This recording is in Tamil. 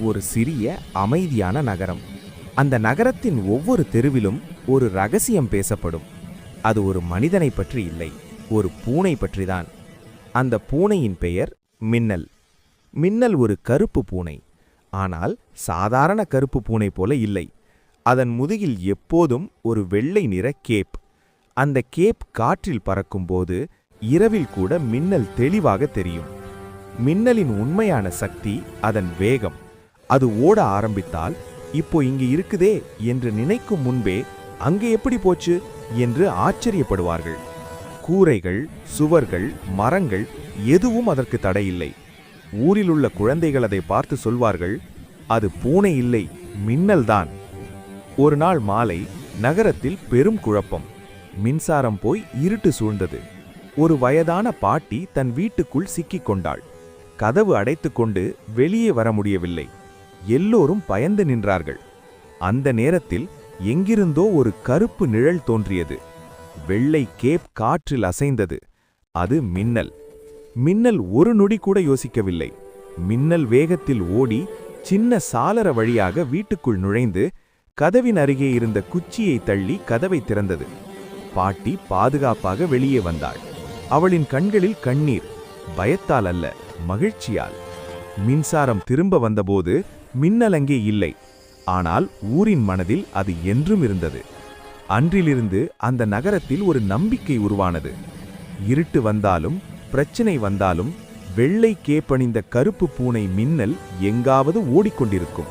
ஒரு சிறிய அமைதியான நகரம். அந்த நகரத்தின் ஒவ்வொரு தெருவிலும் ஒரு ரகசியம் பேசப்படும். அது ஒரு மனிதனை பற்றி இல்லை ஒரு பூனை பற்றிதான். அந்த பூனையின் பெயர் மின்னல். மின்னல் ஒரு கருப்பு பூனை. ஆனால் சாதாரண கருப்பு பூனை போல இல்லை. அதன் முதுகில் எப்போதும் ஒரு வெள்ளை நிற கேப். அந்த கேப் காற்றில் பறக்கும்போது இரவில் கூட மின்னல் தெளிவாக தெரியும். மின்னலின் உண்மையான சக்தி அதன் வேகம். அது ஓட ஆரம்பித்தால் இப்போ இங்கு இருக்குதே என்று நினைக்கும் முன்பே அங்கே எப்படி போச்சு? என்று ஆச்சரியப்படுவார்கள். கூரைகள் சுவர்கள் மரங்கள் எதுவும் அதற்கு தடையில்லை. ஊரிலுள்ள குழந்தைகள் அதை பார்த்து சொல்வார்கள் அது பூனை இல்லை மின்னல்தான் ஒரு நாள் மாலை நகரத்தில் பெரும் குழப்பம். மின்சாரம் போய் இருட்டு சூழ்ந்தது. ஒரு வயதான பாட்டி தன் வீட்டுக்குள் சிக்கிக் கொண்டாள். கதவு அடைத்துக்கொண்டு வெளியே வர முடியவில்லை. எல்லோரும் பயந்து நின்றார்கள். அந்த நேரத்தில் எங்கிருந்தோ ஒரு கருப்பு நிழல் தோன்றியது. வெள்ளை கேப் காற்றில் அசைந்தது. அது மின்னல். மின்னல் ஒரு நொடி கூட யோசிக்கவில்லை. மின்னல் வேகத்தில் ஓடி சின்ன சாளர வழியாக வீட்டுக்குள் நுழைந்து கதவின் அருகே இருந்த குச்சியை தள்ளி கதவை திறந்தது. பாட்டி பாதுகாப்பாக வெளியே வந்தாள். அவளின் கண்களில் கண்ணீர். பயத்தால் அல்ல மகிழ்ச்சியால். மின்சாரம் திரும்ப வந்தபோது மின்னலங்கே இல்லை. ஆனால் ஊரின் மனதில் அது என்றும் இருந்தது. அன்றிலிருந்து அந்த நகரத்தில் ஒரு நம்பிக்கை உருவானது. இருட்டு வந்தாலும் பிரச்சனை வந்தாலும் வெள்ளை கேப்பணிந்த கருப்பு பூனை மின்னல் எங்காவது ஓடிக்கொண்டிருக்கும்.